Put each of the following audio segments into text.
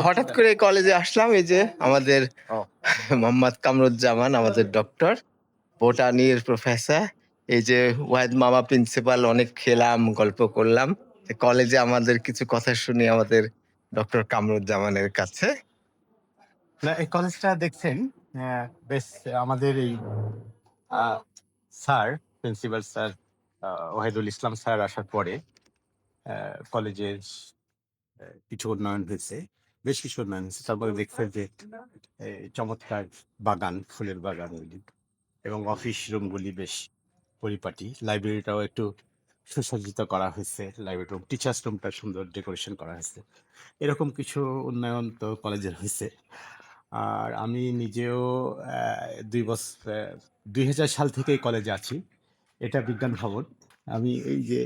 হঠাৎ করে কলেজে আসলাম এই যে আমাদের। মোহাম্মদ কামরুজ্জামান আমাদের ডক্টর বোটানির প্রফেসর এই যে ওয়াহিদ মামা প্রিন্সিপাল অনেক খেলাম গল্প করলাম কলেজে আমাদের কিছু কথা শুনি আমাদের ডক্টর কামরুজ্জামানের কাছে না এই কলেজটা দেখছেন বেশ আমাদের এই আহ, স্যার প্রিন্সিপাল স্যার আহ, ওয়াহিদুল ইসলাম স্যার আসার পরে কলেজের কিছু উন্নয়ন হয়েছে। বেশ কিছু উন্নয়ন হয়েছে। তারপরে দেখছেন যে চমৎকার বাগান, ফুলের বাগান ওইদিক। এবং অফিস রুমগুলি বেশ পরিপাটি। লাইব্রেরিটাও একটু সুসজ্জিত করা হয়েছে লাইব্রেরি রুম টিচার্স রুমটা সুন্দর ডেকোরেশন করা হয়েছে। এরকম কিছু উন্নয়ন তো কলেজের হয়েছে। আর আমি নিজেও দুই বছর দুই হাজার সাল থেকে কলেজে আছি। এটা বিজ্ঞান ভবন। আমি এই যে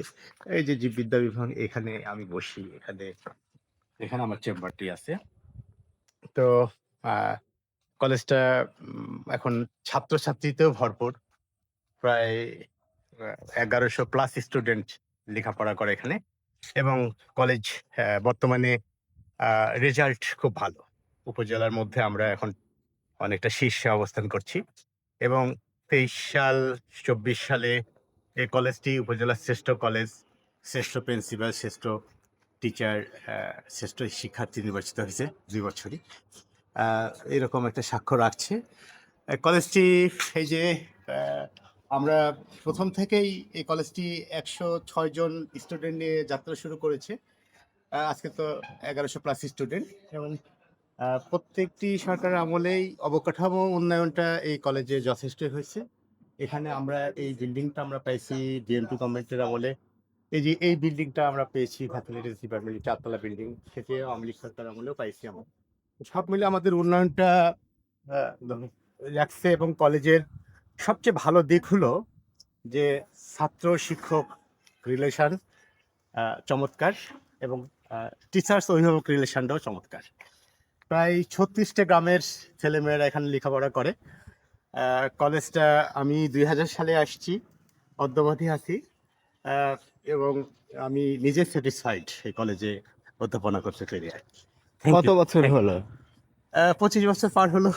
এই যে জীববিদ্যা বিভাগ, এখানে আমি বসি। এখানে এখানে আমার চেম্বারটি আছে। তো কলেজটা এখন ছাত্রছাত্রীতেও ভরপুর। প্রায় এগারোশো প্লাস স্টুডেন্ট লেখাপড়া করে এখানে। এবং কলেজ বর্তমানে রেজাল্ট খুব ভালো। উপজেলার মধ্যে আমরা এখন অনেকটা শীর্ষে অবস্থান করছি। এবং তেইশ সাল, চব্বিশ সালে এই কলেজটি উপজেলার শ্রেষ্ঠ কলেজ, শ্রেষ্ঠ প্রিন্সিপাল, শ্রেষ্ঠ টিচার শ্রেষ্ঠ শিক্ষার্থী নির্বাচিত হয়েছে দুই বছরই। এরকম একটা স্বাক্ষর রাখছে। কলেজটি এই যে আমরা প্রথম থেকেই এই কলেজটি একশো ছয় জন স্টুডেন্ট নিয়ে যাত্রা শুরু করেছে। আজকে তো এগারোশো প্লাস স্টুডেন্ট এবং প্রত্যেকটি সরকারের আমলেই অবকাঠামো উন্নয়নটা এই কলেজে যথেষ্ট হয়েছে। এখানে আমরা এই বিল্ডিংটা আমরা পাইছি ডিএমপি গভর্নমেন্টের আমলে। এই যে এই বিল্ডিংটা আমরা পেয়েছি ফ্যাসিলিটিস ডিপার্টমেন্ট চারতলা বিল্ডিং সেটি আওয়ামী লীগ সরকার আমলেও পাইছি আমরা। সব মিলে আমাদের উন্নয়নটা লাগছে এবং কলেজের সবচেয়ে ভালো দিক হলো যে ছাত্র শিক্ষক রিলেশন চমৎকার এবং টিচার্স অভিভাবক রিলেশনটাও চমৎকার। প্রায় ছত্রিশটা গ্রামের ছেলেমেয়েরা এখানে লেখাপড়া করে। কলেজটা আমি দুই হাজার সালে আসছি, অদ্যবধি আছি। এবং আমি নিজে স্যাটিসফাইড এই কলেজে অধ্যাপনা করতে পেরে। কত বছর হলো? পঁচিশ বছর পার হলো।